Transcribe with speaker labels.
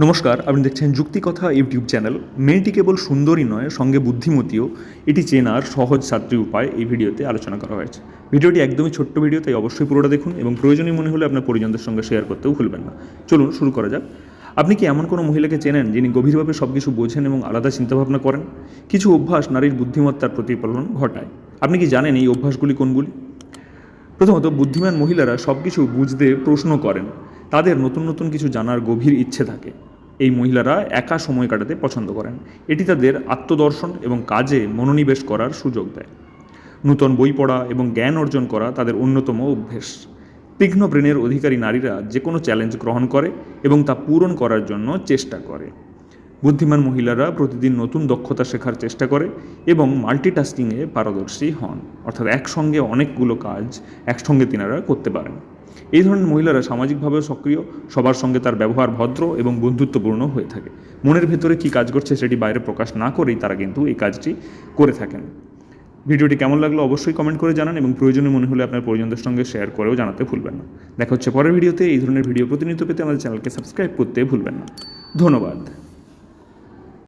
Speaker 1: নমস্কার, আপনি দেখছেন যুক্তিকথা ইউটিউব চ্যানেল। মেয়েটি কেবল সুন্দরী নয়, সঙ্গে বুদ্ধিমতীও। এটি চেনার সহজ সাতটি উপায় এই ভিডিওতে আলোচনা করা হয়েছে। ভিডিওটি একদমই ছোট্ট ভিডিও, তাই অবশ্যই পুরোটা দেখুন এবং প্রয়োজনীয় মনে হলে আপনার পরিজনদের সঙ্গে শেয়ার করতেও ভুলবেন না। চলুন শুরু করা যাক। আপনি কি এমন কোনো মহিলাকে চেনেন যিনি গভীরভাবে সব কিছু বোঝেন এবং আলাদা চিন্তাভাবনা করেন? কিছু অভ্যাস নারীর বুদ্ধিমত্তার প্রতিফলন ঘটায়। আপনি কি জানেন এই অভ্যাসগুলি কোনগুলি? প্রথমত, বুদ্ধিমান মহিলারা সব কিছু বুঝতে প্রশ্ন করেন। তাদের নতুন নতুন কিছু জানার গভীর ইচ্ছে থাকে। এই মহিলারা একা সময় কাটাতে পছন্দ করেন। এটি তাদের আত্মদর্শন এবং কাজে মনোনিবেশ করার সুযোগ দেয়। নূতন বই পড়া এবং জ্ঞান অর্জন করা তাদের অন্যতম অভ্যেস। তীক্ষ্ণ ব্রেনের অধিকারী নারীরা যে কোনো চ্যালেঞ্জ গ্রহণ করে এবং তা পূরণ করার জন্য চেষ্টা করে। বুদ্ধিমান মহিলারা প্রতিদিন নতুন দক্ষতা শেখার চেষ্টা করে এবং মাল্টিটাস্কিংয়ে পারদর্শী হন। অর্থাৎ একসঙ্গে অনেকগুলো কাজ একসঙ্গে তিনারা করতে পারেন। এই ধরনের মহিলারা সামাজিকভাবে সক্রিয়, সবার সঙ্গে তার ব্যবহার ভদ্র এবং বন্ধুত্বপূর্ণ হয়ে থাকে। মনের ভেতরে কী কাজ করছে সেটি বাইরে প্রকাশ না করেই তারা কিন্তু এই কাজটি করে থাকেন। ভিডিওটি কেমন লাগল অবশ্যই কমেন্ট করে জানান এবং প্রয়োজনীয় মনে হলে আপনার পরিজনদের সঙ্গে শেয়ার করেও জানাতে ভুলবেন না। দেখা হচ্ছে পরের ভিডিওতে। এই ধরনের ভিডিও প্রতিনিয়ত পেতে আমাদের চ্যানেলকে সাবস্ক্রাইব করতে ভুলবেন না। ধন্যবাদ।